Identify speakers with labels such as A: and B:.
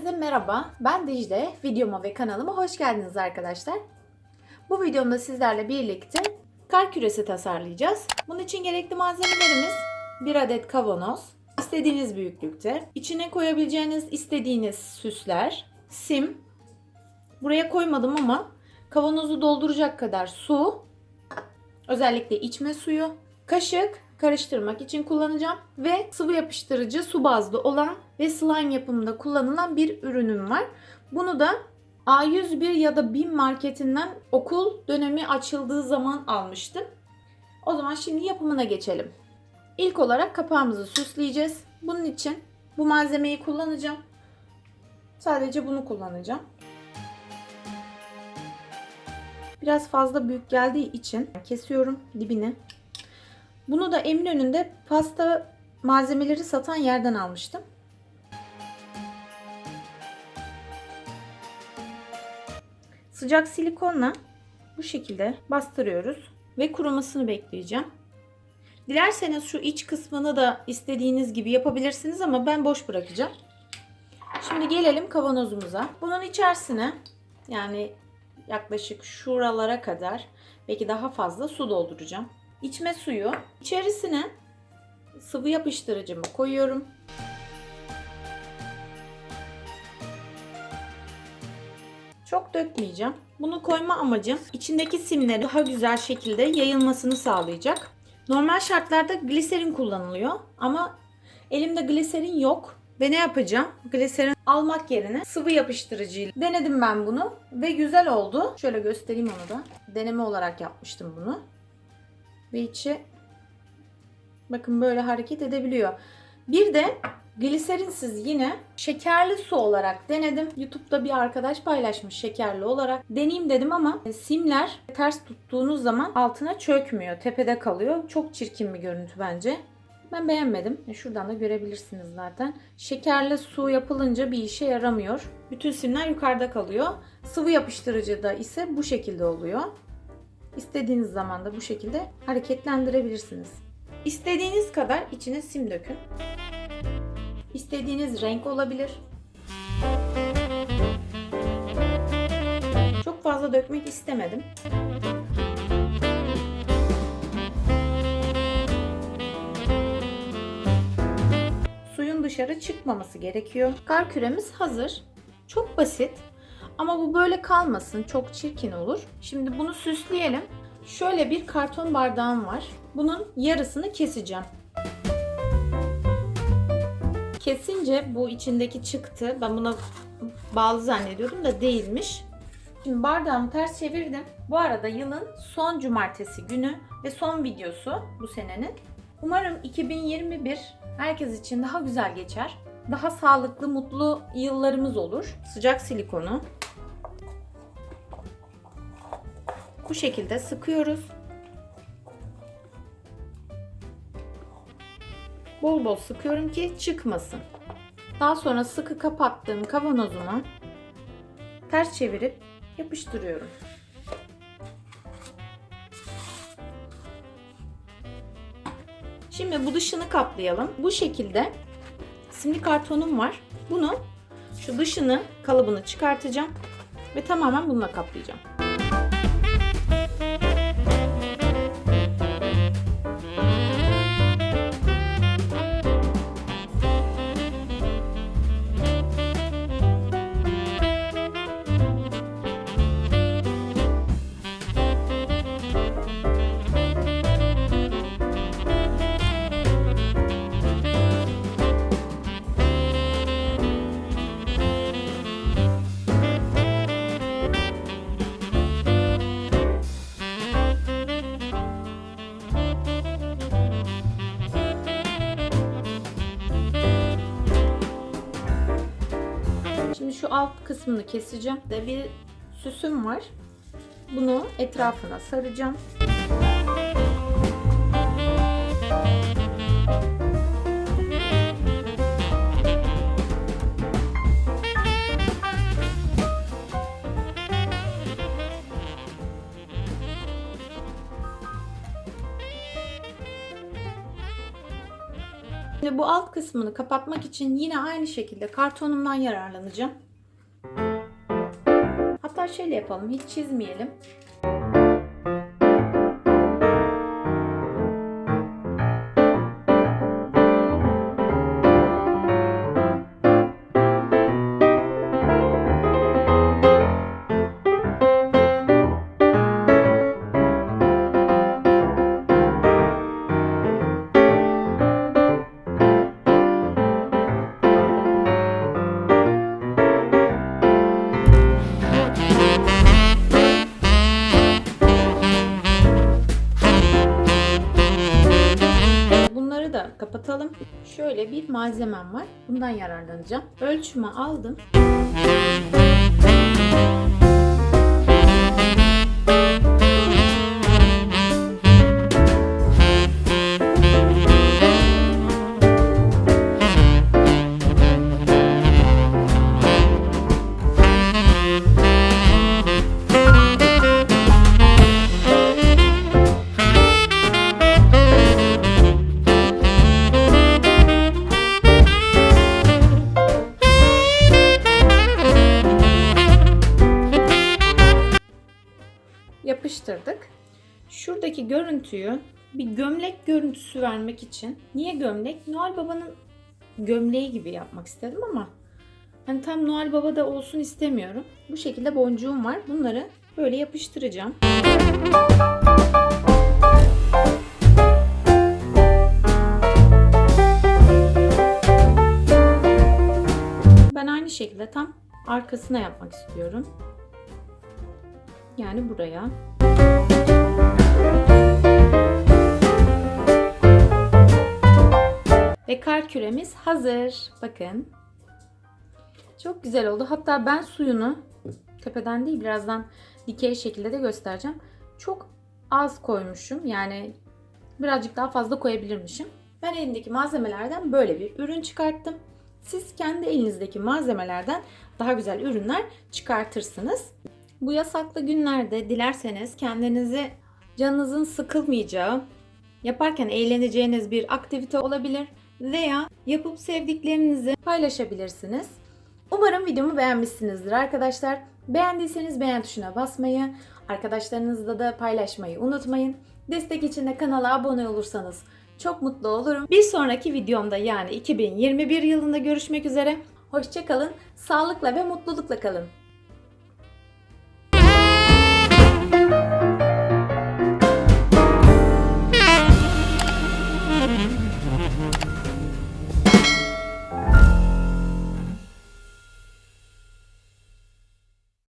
A: Herkese merhaba, ben Dicle. Videoma ve kanalıma hoş geldiniz arkadaşlar. Bu videomda sizlerle birlikte kar küresi tasarlayacağız. Bunun için gerekli malzemelerimiz 1 adet kavanoz, istediğiniz büyüklükte, içine koyabileceğiniz istediğiniz süsler, sim, buraya koymadım ama kavanozu dolduracak kadar su, özellikle içme suyu, kaşık, karıştırmak için kullanacağım ve sıvı yapıştırıcı su bazlı olan ve slime yapımında kullanılan bir ürünüm var. Bunu da A101 ya da BİM marketinden okul dönemi açıldığı zaman almıştım. O zaman şimdi yapımına geçelim. İlk olarak kapağımızı süsleyeceğiz. Bunun için bu malzemeyi kullanacağım. Sadece bunu kullanacağım. Biraz fazla büyük geldiği için kesiyorum dibini. Bunu da Eminönü'nde pasta malzemeleri satan yerden almıştım. Sıcak silikonla bu şekilde bastırıyoruz ve kurumasını bekleyeceğim. Dilerseniz şu iç kısmını da istediğiniz gibi yapabilirsiniz ama ben boş bırakacağım. Şimdi gelelim kavanozumuza. Bunun içerisine yani yaklaşık şuralara kadar belki daha fazla su dolduracağım. İçme suyu. İçerisine sıvı yapıştırıcımı koyuyorum. Çok dökmeyeceğim. Bunu koyma amacım içindeki simleri daha güzel şekilde yayılmasını sağlayacak. Normal şartlarda gliserin kullanılıyor ama elimde gliserin yok. Ve ne yapacağım? Gliserin almak yerine sıvı yapıştırıcıyla denedim ben bunu ve güzel oldu. Şöyle göstereyim onu da. Deneme olarak yapmıştım bunu. Ve içi bakın böyle hareket edebiliyor. Bir de gliserinsiz yine şekerli su olarak denedim. YouTube'da bir arkadaş paylaşmış şekerli olarak. Deneyeyim dedim ama simler ters tuttuğunuz zaman altına çökmüyor. Tepede kalıyor. Çok çirkin bir görüntü bence. Ben beğenmedim. E, Şuradan da görebilirsiniz zaten. Şekerli su yapılınca bir işe yaramıyor. Bütün simler yukarıda kalıyor. Sıvı yapıştırıcıda ise bu şekilde oluyor. İstediğiniz zaman da bu şekilde hareketlendirebilirsiniz. İstediğiniz kadar içine sim dökün. İstediğiniz renk olabilir. Çok fazla dökmek istemedim. Suyun dışarı çıkmaması gerekiyor. Kar küremiz hazır. Çok basit. Ama bu böyle kalmasın. Çok çirkin olur. Şimdi bunu süsleyelim. Şöyle bir karton bardağım var. Bunun yarısını keseceğim. Kesince bu içindeki çıktı. Ben buna bağlı zannediyordum da değilmiş. Şimdi bardağımı ters çevirdim. Bu arada yılın son cumartesi günü ve son videosu bu senenin. Umarım 2021 herkes için daha güzel geçer. Daha sağlıklı, mutlu yıllarımız olur. Sıcak silikonu bu şekilde sıkıyoruz. Bol bol sıkıyorum ki çıkmasın. Daha sonra sıkı kapattığım kavanozuma ters çevirip yapıştırıyorum. Şimdi bu dışını kaplayalım. Bu şekilde simli kartonum var. Bunu şu dışını kalıbını çıkartacağım ve tamamen bununla kaplayacağım. Şu alt kısmını keseceğim. De bir süsüm var. Bunu etrafına saracağım. Şimdi bu alt kısmını kapatmak için yine aynı şekilde kartonumdan yararlanacağım. Hatta şöyle yapalım. Hiç çizmeyelim. Şöyle bir malzemem var. Bundan yararlanacağım. Ölçümü aldım. Yapıştırdık. Şuradaki görüntüyü bir gömlek görüntüsü vermek için niye gömlek? Noel Baba'nın gömleği gibi yapmak istedim ama hani tam Noel Baba'da olsun istemiyorum. Bu şekilde boncuğum var. Bunları böyle yapıştıracağım. Ben aynı şekilde tam arkasına yapmak istiyorum. Yani buraya. Ve kar küremiz hazır. Bakın. Çok güzel oldu. Hatta ben suyunu tepeden değil birazdan dikey şekilde de göstereceğim. Çok az koymuşum. Yani birazcık daha fazla koyabilirmişim. Ben elimdeki malzemelerden böyle bir ürün çıkarttım. Siz kendi elinizdeki malzemelerden daha güzel ürünler çıkartırsınız. Bu yasaklı günlerde dilerseniz kendinizi canınızın sıkılmayacağı, yaparken eğleneceğiniz bir aktivite olabilir veya yapıp sevdiklerinizi paylaşabilirsiniz. Umarım videomu beğenmişsinizdir arkadaşlar. Beğendiyseniz beğen tuşuna basmayı, arkadaşlarınızla da paylaşmayı unutmayın. Destek için de kanala abone olursanız çok mutlu olurum. Bir sonraki videomda yani 2021 yılında görüşmek üzere. Hoşçakalın, sağlıkla ve mutlulukla kalın.